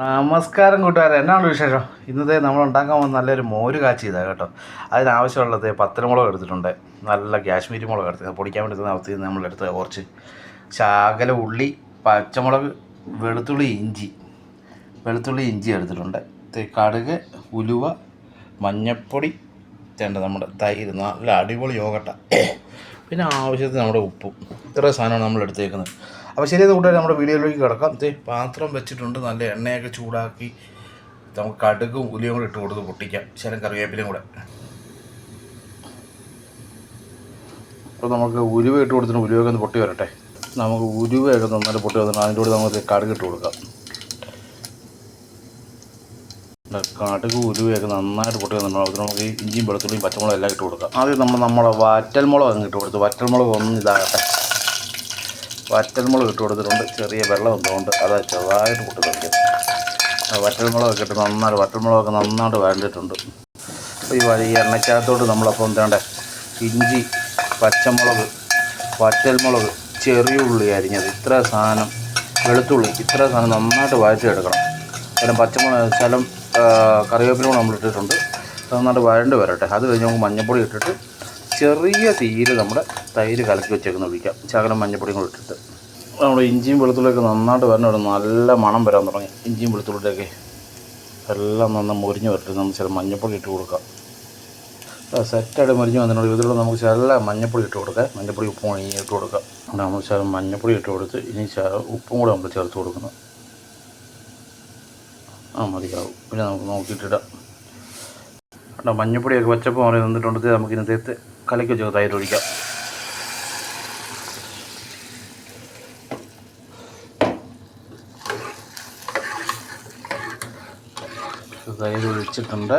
നമസ്കാരം കൂട്ടുകാരെ. എന്നാണ് വിശേഷം? ഇന്നത്തെ നമ്മൾ ഉണ്ടാക്കാൻ പോകുന്ന നല്ലൊരു മോര് കാച്ചി ചെയ്താൽ കേട്ടോ. അതിനാവശ്യമുള്ളത് പത്തനമുളക് എടുത്തിട്ടുണ്ട്. നല്ല കാശ്മീരി മുളക് എടുത്ത് പൊടിക്കാൻ വേണ്ടി അവസ്ഥയിൽ നമ്മൾ എടുത്ത് കുറച്ച് ശാകല ഉള്ളി പച്ചമുളക് വെളുത്തുള്ളി ഇഞ്ചി. വെളുത്തുള്ളി ഇഞ്ചി എടുത്തിട്ടുണ്ട്. കടുക് ഉലുവ മഞ്ഞപ്പൊടി. തേണ്ട നമ്മുടെ തൈര് നല്ല അടിപൊളി യോഗട്ട. പിന്നെ ആവശ്യത്തിന് നമ്മുടെ ഉപ്പും. ഇത്ര സാധനമാണ് നമ്മൾ എടുത്തേക്കുന്നത്. അപ്പോൾ ശരി കൂട്ടുകാർ നമ്മുടെ വീഡിയോയിലേക്ക് കിടക്കാം. ഇത് പാത്രം വെച്ചിട്ടുണ്ട് നല്ല എണ്ണയൊക്കെ ചൂടാക്കി നമുക്ക് കടുകും ഉലിയും കൂടെ ഇട്ട് കൊടുത്ത് പൊട്ടിക്കാം. ശരം കറിവേപ്പിലയും കൂടെ. അപ്പോൾ നമുക്ക് ഉലുവ ഇട്ട് കൊടുത്തിട്ട് ഉലുവയൊക്കെ ഒന്ന് പൊട്ടി വരട്ടെ. നമുക്ക് ഉലുവയൊക്കെ നന്നായിട്ട് പൊട്ടി വന്നിട്ട് അതിന്റെ കൂടെ നമുക്ക് കടുക് ഇട്ട് കൊടുക്കാം. കടുക് ഉരുവയൊക്കെ നന്നായിട്ട് പൊട്ടി വന്നിട്ടുണ്ട്. നമുക്ക് ഇഞ്ചിയും വെളുത്തുള്ളിയും പച്ചമുളകും എല്ലാം ഇട്ട് കൊടുക്കാം. ആദ്യം നമ്മൾ നമ്മുടെ വറ്റൽമുളക് അങ്ങ് ഇട്ട് കൊടുത്തു. വറ്റൽമുളക് ഒന്ന് ഇതാകട്ടെ. വറ്റൽമുളക് ഇട്ട് കൊടുത്തിട്ടുണ്ട്. ചെറിയ വെള്ളം എന്തുകൊണ്ട് അത് ചെറുതായിട്ട് പൊട്ടി കളിക്കും വറ്റൽമുളകൊക്കെ ഇട്ട് നന്നായിട്ട് വറ്റൽമുളകൊക്കെ നന്നായിട്ട് വരണ്ടിട്ടുണ്ട് അപ്പോൾ ഈ വഴി എണ്ണയ്ക്കകത്തോട്ട് നമ്മളപ്പോൾ എന്താണ്ട് ഇഞ്ചി പച്ചമുളക് വറ്റൽമുളക് ചെറിയ ഉള്ളി അരിഞ്ഞത്. ഇത്ര സാധനം വെളുത്തുള്ളി ഇത്ര സാധനം നന്നായിട്ട് വഴറ്റിയെടുക്കണം കാരണം പച്ചമുളക് ശലം കറിവേപ്പില നമ്മളിട്ടിട്ടുണ്ട് നമ്മൾ ഇട്ടിട്ടുണ്ട്. നന്നായിട്ട് വഴണ്ട് വരട്ടെ. അത് കഴിഞ്ഞ് നമുക്ക് മഞ്ഞൾപ്പൊടി ഇട്ടിട്ട് ചെറിയ തീയിൽ നമ്മുടെ തൈര് കലക്കി വെച്ചേക്കുന്ന ഒഴിക്കാം. ശകലം മഞ്ഞൾപ്പൊടിയും കൂടെ ഇട്ടിട്ട്. നമ്മുടെ ഇഞ്ചിയും വെളുത്തുള്ളിയൊക്കെ നന്നായിട്ട് വരണം നല്ല മണം വരാൻ തുടങ്ങി. ഇഞ്ചിയും വെളുത്തുള്ളിയൊക്കെ എല്ലാം നന്നായി മുരിഞ്ഞ് വരട്ടെ. നമുക്ക് ചില മഞ്ഞപ്പൊടി ഇട്ട് കൊടുക്കാം. സെറ്റായിട്ട് മുരിഞ്ഞ് വന്നിട്ടുണ്ട്. ഇതിലൂടെ നമുക്ക് ചില മഞ്ഞപ്പൊടി ഇട്ട് കൊടുക്കാം. മഞ്ഞപ്പൊടി ഉപ്പ് ഇട്ട് കൊടുക്കാം. നമ്മൾ ചില മഞ്ഞപ്പൊടി ഇട്ട് കൊടുത്ത് ഇനി ഉപ്പും കൂടെ നമ്മൾ ചേർത്ത് കൊടുക്കണം. ആ മതിയാവും. പിന്നെ നമുക്ക് നോക്കിയിട്ടിടാം മഞ്ഞപ്പൊടിയൊക്കെ വെച്ചപ്പോൾ മാറി നിന്നിട്ടുണ്ടെങ്കിൽ നമുക്ക് ഇന്നത്തെ കലക്കി വെച്ച് ഒഴിക്കാം. തൈര് ഒഴിച്ചിട്ടുണ്ട്.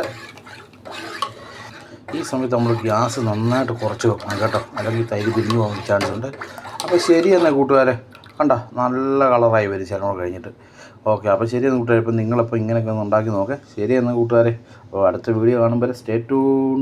ഈ സമയത്ത് നമ്മൾ ഗ്യാസ് നന്നായിട്ട് കുറച്ച് വെക്കണം കേട്ടോ. അല്ലെങ്കിൽ തൈര് പിരിഞ്ഞു പോകാൻ ചാൻസ് ഉണ്ട്. അപ്പോൾ ശരി എന്നാൽ കൂട്ടുകാരെ. കണ്ട നല്ല കളറായി വരും ചിലവ് കഴിഞ്ഞിട്ട്. ഓക്കെ അപ്പോൾ ശരി എന്ന് കൂട്ടുകാരെ. ഇപ്പം നിങ്ങളിപ്പോൾ ഇങ്ങനെയൊക്കെ ഒന്ന് ഉണ്ടാക്കി നോക്കേ. ശരി എന്ന് കൂട്ടുകാരെ. അപ്പോൾ അടുത്ത വീഡിയോ കാണുമ്പോൾ സ്റ്റേ ട്യൂൺ